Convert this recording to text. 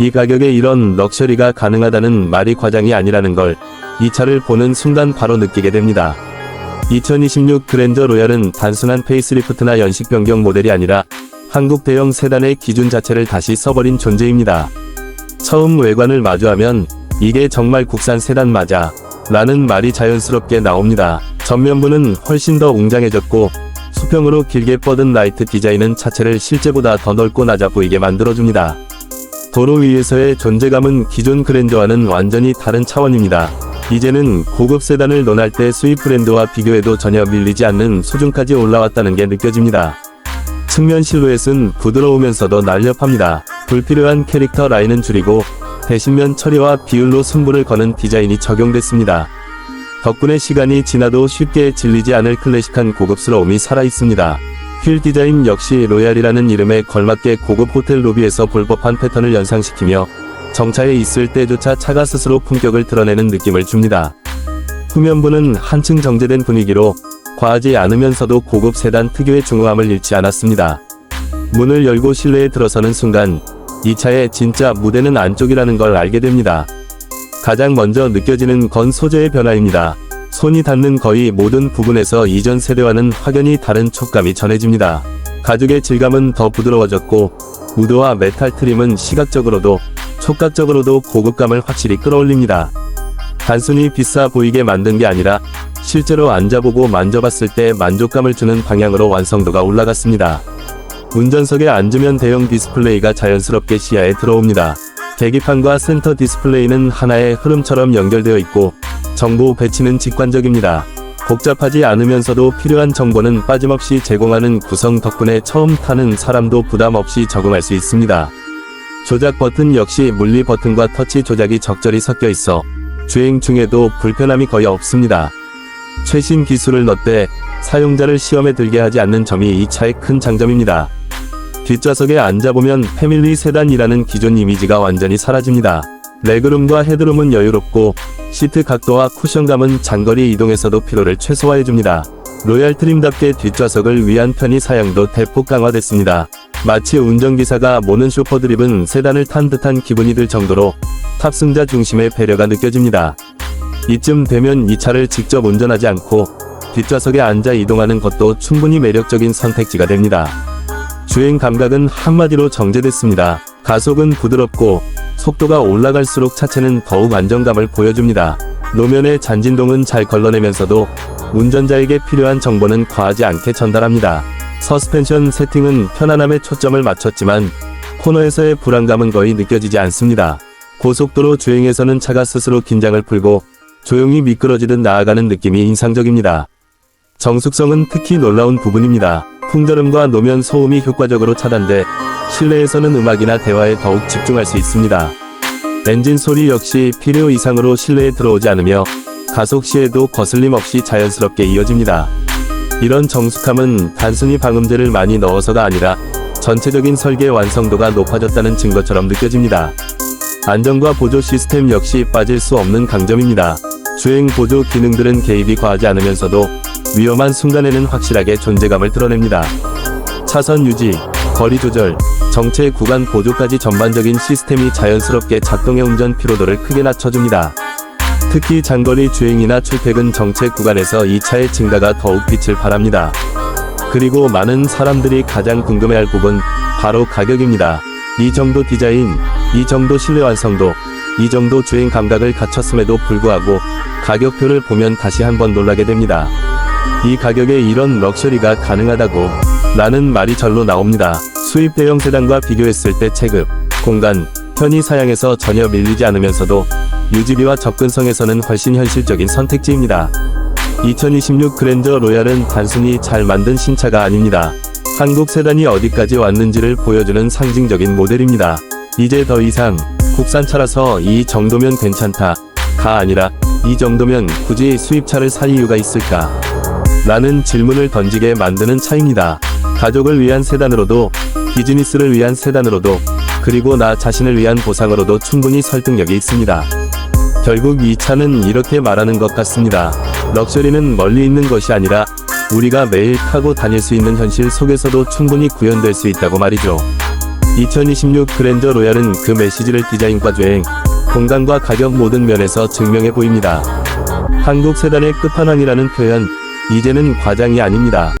이 가격에 이런 럭셔리가 가능하다는 말이 과장이 아니라는 걸 이 차를 보는 순간 바로 느끼게 됩니다. 2026 그랜저 로얄은 단순한 페이스리프트나 연식 변경 모델이 아니라 한국 대형 세단의 기준 자체를 다시 써버린 존재입니다. 처음 외관을 마주하면 이게 정말 국산 세단 맞아 라는 말이 자연스럽게 나옵니다. 전면부는 훨씬 더 웅장해졌고 수평으로 길게 뻗은 라이트 디자인은 차체를 실제보다 더 넓고 낮아 보이게 만들어줍니다. 도로 위에서의 존재감은 기존 그랜저와는 완전히 다른 차원입니다. 이제는 고급 세단을 논할 때 수입 브랜드와 비교해도 전혀 밀리지 않는 수준까지 올라왔다는 게 느껴집니다. 측면 실루엣은 부드러우면서도 날렵합니다. 불필요한 캐릭터 라인은 줄이고 대신면 처리와 비율로 승부를 거는 디자인이 적용됐습니다. 덕분에 시간이 지나도 쉽게 질리지 않을 클래식한 고급스러움이 살아있습니다. 휠 디자인 역시 로얄이라는 이름에 걸맞게 고급 호텔 로비에서 볼 법한 패턴을 연상시키며 정차에 있을 때조차 차가 스스로 품격을 드러내는 느낌을 줍니다. 후면부는 한층 정제된 분위기로 과하지 않으면서도 고급 세단 특유의 중후함을 잃지 않았습니다. 문을 열고 실내에 들어서는 순간 이 차의 진짜 무대는 안쪽이라는 걸 알게 됩니다. 가장 먼저 느껴지는 건 소재의 변화입니다. 손이 닿는 거의 모든 부분에서 이전 세대와는 확연히 다른 촉감이 전해집니다. 가죽의 질감은 더 부드러워졌고 우드와 메탈 트림은 시각적으로도 촉각적으로도 고급감을 확실히 끌어올립니다. 단순히 비싸 보이게 만든 게 아니라 실제로 앉아보고 만져봤을 때 만족감을 주는 방향으로 완성도가 올라갔습니다. 운전석에 앉으면 대형 디스플레이가 자연스럽게 시야에 들어옵니다. 계기판과 센터 디스플레이는 하나의 흐름처럼 연결되어 있고 정보 배치는 직관적입니다. 복잡하지 않으면서도 필요한 정보는 빠짐없이 제공하는 구성 덕분에 처음 타는 사람도 부담 없이 적응할 수 있습니다. 조작 버튼 역시 물리 버튼과 터치 조작이 적절히 섞여 있어 주행 중에도 불편함이 거의 없습니다. 최신 기술을 넣되 사용자를 시험에 들게 하지 않는 점이 이 차의 큰 장점입니다. 뒷좌석에 앉아보면 패밀리 세단이라는 기존 이미지가 완전히 사라집니다. 레그룸과 헤드룸은 여유롭고 시트 각도와 쿠션감은 장거리 이동에서도 피로를 최소화해줍니다. 로얄 트림답게 뒷좌석을 위한 편의 사양도 대폭 강화됐습니다. 마치 운전기사가 모는 쇼퍼 드립은 세단을 탄 듯한 기분이 들 정도로 탑승자 중심의 배려가 느껴집니다. 이쯤 되면 이 차를 직접 운전하지 않고 뒷좌석에 앉아 이동하는 것도 충분히 매력적인 선택지가 됩니다. 주행 감각은 한마디로 정제됐습니다. 가속은 부드럽고 속도가 올라갈수록 차체는 더욱 안정감을 보여줍니다. 노면의 잔진동은 잘 걸러내면서도 운전자에게 필요한 정보는 과하지 않게 전달합니다. 서스펜션 세팅은 편안함에 초점을 맞췄지만 코너에서의 불안감은 거의 느껴지지 않습니다. 고속도로 주행에서는 차가 스스로 긴장을 풀고 조용히 미끄러지듯 나아가는 느낌이 인상적입니다. 정숙성은 특히 놀라운 부분입니다. 풍절음과 노면 소음이 효과적으로 차단돼 실내에서는 음악이나 대화에 더욱 집중할 수 있습니다. 엔진 소리 역시 필요 이상으로 실내에 들어오지 않으며 가속 시에도 거슬림 없이 자연스럽게 이어집니다. 이런 정숙함은 단순히 방음제를 많이 넣어서가 아니라 전체적인 설계 완성도가 높아졌다는 증거처럼 느껴집니다. 안전과 보조 시스템 역시 빠질 수 없는 강점입니다. 주행 보조 기능들은 개입이 과하지 않으면서도 위험한 순간에는 확실하게 존재감을 드러냅니다. 차선 유지, 거리 조절, 정체 구간 보조까지 전반적인 시스템이 자연스럽게 작동해 운전 피로도를 크게 낮춰줍니다. 특히 장거리 주행이나 출퇴근 정체 구간에서 이 차의 증가가 더욱 빛을 발합니다. 그리고 많은 사람들이 가장 궁금해할 부분, 바로 가격입니다. 이 정도 디자인, 이 정도 실내 완성도, 이 정도 주행 감각을 갖췄음에도 불구하고 가격표를 보면 다시 한번 놀라게 됩니다. 이 가격에 이런 럭셔리가 가능하다고 라는 말이 절로 나옵니다. 수입 대형 세단과 비교했을 때 체급, 공간, 편의 사양에서 전혀 밀리지 않으면서도 유지비와 접근성에서는 훨씬 현실적인 선택지입니다. 2026 그랜저 로얄은 단순히 잘 만든 신차가 아닙니다. 한국 세단이 어디까지 왔는지를 보여주는 상징적인 모델입니다. 이제 더 이상 국산차라서 이 정도면 괜찮다. 가 아니라 이 정도면 굳이 수입차를 살 이유가 있을까? 라는 질문을 던지게 만드는 차입니다. 가족을 위한 세단으로도 비즈니스를 위한 세단으로도 그리고 나 자신을 위한 보상으로도 충분히 설득력이 있습니다. 결국 이 차는 이렇게 말하는 것 같습니다. 럭셔리는 멀리 있는 것이 아니라 우리가 매일 타고 다닐 수 있는 현실 속에서도 충분히 구현될 수 있다고 말이죠. 2026 그랜저 로얄은 그 메시지를 디자인과 주행, 공간과 가격 모든 면에서 증명해 보입니다. 한국 세단의 끝판왕이라는 표현, 이제는 과장이 아닙니다.